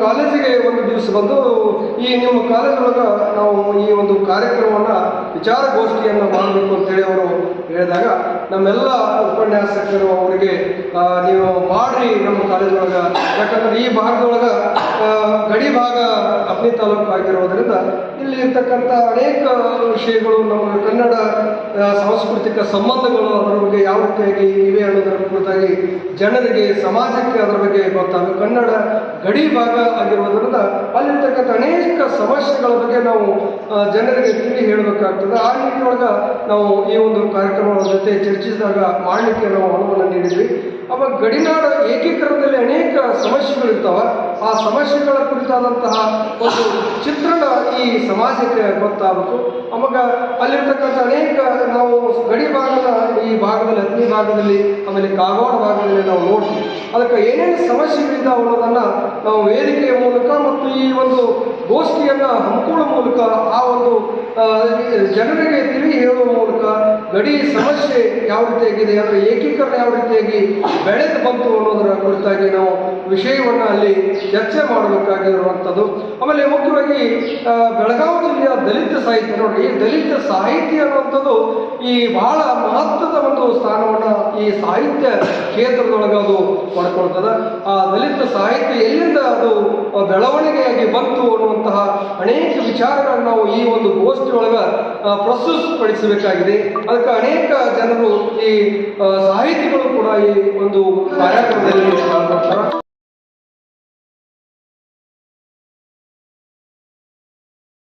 ಕಾಲೇಜಿಗೆ ಒಂದು ದಿವಸ ಬಂದು ಈ ನಿಮ್ಮ ಕಾಲೇಜ್ ಒಳಗೆ ನಾವು ಈ ಒಂದು ಕಾರ್ಯಕ್ರಮವನ್ನು ವಿಚಾರಗೋಷ್ಠಿಯನ್ನು ಮಾಡಬೇಕು ಅಂತೇಳಿ ಅವರು ಹೇಳಿದಾಗ ನಮ್ಮೆಲ್ಲ ಉಪನ್ಯಾಸಕರು ಅವರಿಗೆ ಆ, ನೀವು ಮಾಡ್ರಿ ನಮ್ಮ ಕಾಲೇಜ್ ಒಳಗೆ ಯಾಕಂದ್ರೆ ಈ ಭಾಗದೊಳಗ ಗಡಿ ಭಾಗ ಅಪ್ನಿ ತಾಲೂಕು ಆಗಿರೋದ್ರಿಂದ ಇಲ್ಲಿ ಇರ್ತಕ್ಕಂಥ ಅನೇಕ ವಿಷಯಗಳು ನಮ್ಮ ಕನ್ನಡ ಸಾಂಸ್ಕೃತಿಕ ಸಂಬಂಧಗಳು ಅದರ ಬಗ್ಗೆ ಯಾವ ರೀತಿಯಾಗಿ ಇವೆ ಅನ್ನೋದರ ಕುರಿತಾಗಿ ಜನರಿಗೆ ಸಮಾಜಕ್ಕೆ ಅದರ ಬಗ್ಗೆ ಗೊತ್ತಾಗ ಕನ್ನಡ ಗಡಿ ಭಾಗ ಆಗಿರೋದ್ರಿಂದ ಅಲ್ಲಿರ್ತಕ್ಕಂಥ ಅನೇಕ ಸಮಸ್ಯೆಗಳ ಬಗ್ಗೆ ನಾವು ಜನರಿಗೆ ತಿಳಿ ಹೇಳಬೇಕಾಗ್ತದೆ. ಆ ನಿಟ್ಟಿನೊಳಗೆ ನಾವು ಈ ಒಂದು ಕಾರ್ಯಕ್ರಮದ ಜೊತೆ ಚರ್ಚಿಸಿದಾಗ ಮಾಡಲಿಕ್ಕೆ ನಾವು ನೀಡಿದ್ವಿ ಅವಾಗ ಗಡಿನಾಡ ಏಕೀಕರಣದಲ್ಲಿ ಅನೇಕ ಸಮಸ್ಯೆಗಳಿರ್ತಾವೆ. ಆ ಸಮಸ್ಯೆಗಳ ಕುರಿತಾದಂತಹ ಒಂದು ಚಿತ್ರಣ ಈ ಸಮಾಜಕ್ಕೆ ಗೊತ್ತಾಗುತ್ತೆ ಅವಾಗ ಅಲ್ಲಿರ್ತಕ್ಕಂಥ ಅನೇಕ ನಾವು ಗಡಿ ಭಾಗದ ಈ ಭಾಗದಲ್ಲಿ ಹತ್ತನೇ ಭಾಗದಲ್ಲಿ, ಆಮೇಲೆ ಕಾಗೋಡ ಭಾಗದಲ್ಲಿ ನಾವು ನೋಡ್ತೀವಿ. ಅದಕ್ಕೆ ಏನೇನು ಸಮಸ್ಯೆಗಳಿದ್ದಾವೆ ಅನ್ನೋದನ್ನು ನಾವು ವೇದಿಕೆಯ ಮೂಲಕ ಮತ್ತು ಈ ಒಂದು ಗೋಷ್ಠಿಯನ್ನು ಹಮ್ಮಿಕೊಳ್ಳೋ ಮೂಲಕ ಆ ಒಂದು ಜನರಿಗೆ ತಿಳಿ ಹೇಳುವ ಮೂಲಕ ಗಡಿ ಸಮಸ್ಯೆ ಯಾವ ರೀತಿಯಾಗಿದೆ, ಅದರ ಏಕೀಕರಣ ಯಾವ ರೀತಿಯಾಗಿ ಬೆಳೆದು ಬಂತು ಅನ್ನೋದರ ಕುರಿತಾಗಿ ನಾವು ವಿಷಯವನ್ನು ಅಲ್ಲಿ ಚರ್ಚೆ ಮಾಡಬೇಕಾಗಿರುವಂಥದ್ದು. ಆಮೇಲೆ ಮುಖ್ಯವಾಗಿ ಬೆಳಗಾವಿ ಜಿಲ್ಲೆಯ ದಲಿತ ಸಾಹಿತ್ಯ, ನೋಡಿ, ಈ ದಲಿತ ಸಾಹಿತ್ಯ ಅನ್ನುವಂಥದ್ದು ಈ ಬಹಳ ಮಹತ್ವದ ಒಂದು ಸ್ಥಾನವನ್ನು ಈ ಸಾಹಿತ್ಯ ಕ್ಷೇತ್ರದೊಳಗೆ ಅದು ಪಡ್ಕೊಳ್ತದೆ. ಆ ದಲಿತ ಸಾಹಿತ್ಯ ಎಲ್ಲಿಂದ ಅದು ಬೆಳವಣಿಗೆಯಾಗಿ ಬಂತು ವಿಚಾರಗಳನ್ನು ನಾವು ಈ ಒಂದು ಗೋಷ್ಠಿ ಒಳಗ ಪ್ರಸ್ತುತಪಡಿಸಬೇಕಾಗಿದೆ. ಅದಕ್ಕೆ ಅನೇಕ ಜನರು ಈ ಸಾಹಿತಿಗಳು ಕೂಡ ಈ ಒಂದು ಕಾರ್ಯಕ್ರಮದಲ್ಲಿ